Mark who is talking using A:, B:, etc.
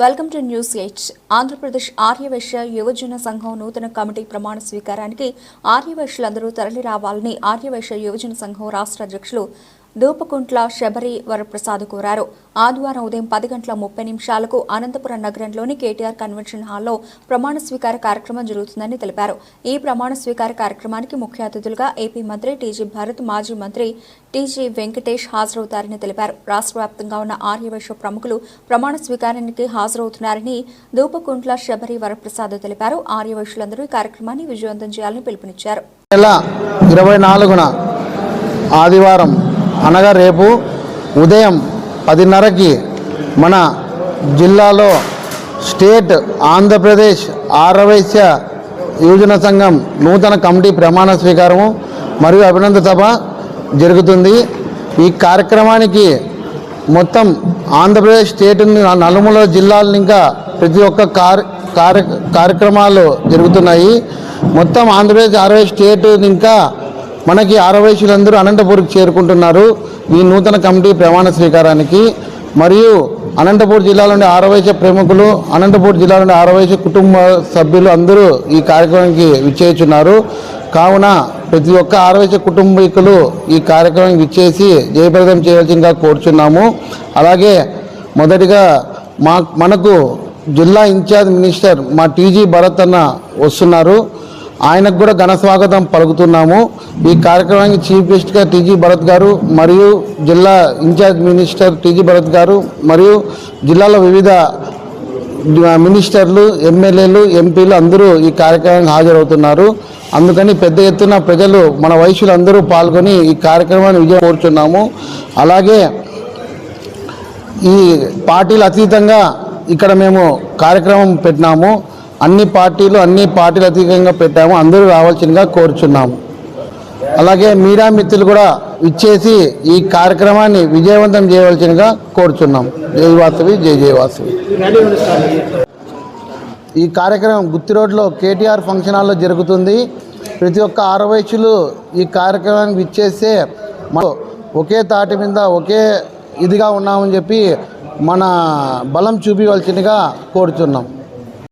A: Welcome to news eight. Andhra Pradesh Arya Vysya యువజన సంఘం నూతన కమిటీ ప్రమాణ స్వీకారానికి ఆర్యవైశ్యులందరూ తరలి రావాలని ఆర్యవైశ్య యువజన సంఘం రాష్ట్ర అధ్యక్షులు దూపకుంట్ల శబరి వరప్రసాద్ కోరారు. ఆదివారం ఉదయం పది గంటల ముప్పై నిమిషాలకు అనంతపురం నగరంలోని కేటీఆర్ కన్వెన్షన్ హాల్లో ప్రమాణ స్వీకార కార్యక్రమం జరుగుతుందని తెలిపారు. ఈ ప్రమాణ స్వీకార కార్యక్రమానికి ముఖ్య అతిథులుగా ఏపీ మంత్రి టీజీ భరత్ మాజీ మంత్రి టీజీ వెంకటేష్ హాజరవుతారని తెలిపారు. రాష్ట్ర వ్యాప్తంగా ఉన్న ఆర్యవైశ్య ప్రముఖులు ప్రమాణ స్వీకారానికి హాజరవుతున్నారని దూపకుంట్ల శబరి వరప్రసాద్ తెలిపారు. ఆర్యవైశ్యులందరూ ఈ కార్యక్రమాన్ని విజయవంతం చేయాలని పిలుపునిచ్చారు.
B: నెల ఇరవై నాలుగున ఆదివారం అనగా రేపు ఉదయం పదిన్నరకి మన జిల్లాలో స్టేట్ ఆంధ్రప్రదేశ్ ఆరవైశ్య యువజన సంఘం నూతన కమిటీ ప్రమాణ స్వీకారము మరియు అభినందన సభ జరుగుతుంది. ఈ కార్యక్రమానికి మొత్తం ఆంధ్రప్రదేశ్ స్టేట్ నలుమూల జిల్లాల ఇంకా ప్రతి ఒక్క కార్య కార్య కార్యక్రమాలు జరుగుతున్నాయి. మొత్తం ఆంధ్రప్రదేశ్ ఆరవై స్టేట్ ఇంకా మనకి ఆరవయసులందరూ అనంతపూర్కి చేరుకుంటున్నారు ఈ నూతన కమిటీ ప్రమాణ స్వీకారానికి. మరియు అనంతపూర్ జిల్లాలోని ఆరవైశ్య ప్రముఖులు అనంతపూర్ జిల్లాలోని ఆరవైశ్య కుటుంబ సభ్యులు అందరూ ఈ కార్యక్రమానికి విచ్చేస్తున్నారు కావున ప్రతి ఒక్క ఆరవైశ్య కుటుంబీకులు ఈ కార్యక్రమానికి విచ్చేసి జయప్రదం చేయాల్సిందిగా కోరుచున్నాము. అలాగే మొదటిగా మా మనకు జిల్లా ఇన్ఛార్జ్ మినిస్టర్ మా టీజీ భరత్ అన్న వస్తున్నారు. ఆయనకు కూడా ఘన స్వాగతం పలుకుతున్నాము. ఈ కార్యక్రమానికి చీఫ్ గెస్ట్గా టీజీ భరత్ గారు మరియు జిల్లా ఇన్ఛార్జ్ మినిస్టర్ టీజీ భరత్ గారు మరియు జిల్లాలో వివిధ మినిస్టర్లు ఎమ్మెల్యేలు ఎంపీలు అందరూ ఈ కార్యక్రమానికి హాజరవుతున్నారు. అందుకని పెద్ద ఎత్తున ప్రజలు మన వయసులు అందరూ పాల్గొని ఈ కార్యక్రమాన్ని విజయం కోరుచున్నాము. అలాగే ఈ పార్టీలు అతీతంగా ఇక్కడ మేము కార్యక్రమం పెట్టినాము. అన్ని పార్టీలు అన్ని పార్టీలు అధికంగా పెట్టాము. అందరూ రావాల్సిందిగా కోరుచున్నాము. అలాగే మీరా మిత్రులు కూడా ఇచ్చేసి ఈ కార్యక్రమాన్ని విజయవంతం చేయవలసిందిగా కోరుచున్నాం. జై వాసవి జై జయ వాసవి. ఈ కార్యక్రమం గుత్తి రోడ్లో కేటీఆర్ ఫంక్షన్ హాల్లో జరుగుతుంది. ప్రతి ఒక్క ఆరవైశ్యులు ఈ కార్యక్రమానికి ఇచ్చేస్తే మనం ఒకే తాటి మీద ఒకే ఇదిగా ఉన్నామని చెప్పి మన బలం చూపించవలసిందిగా కోరుచున్నాం.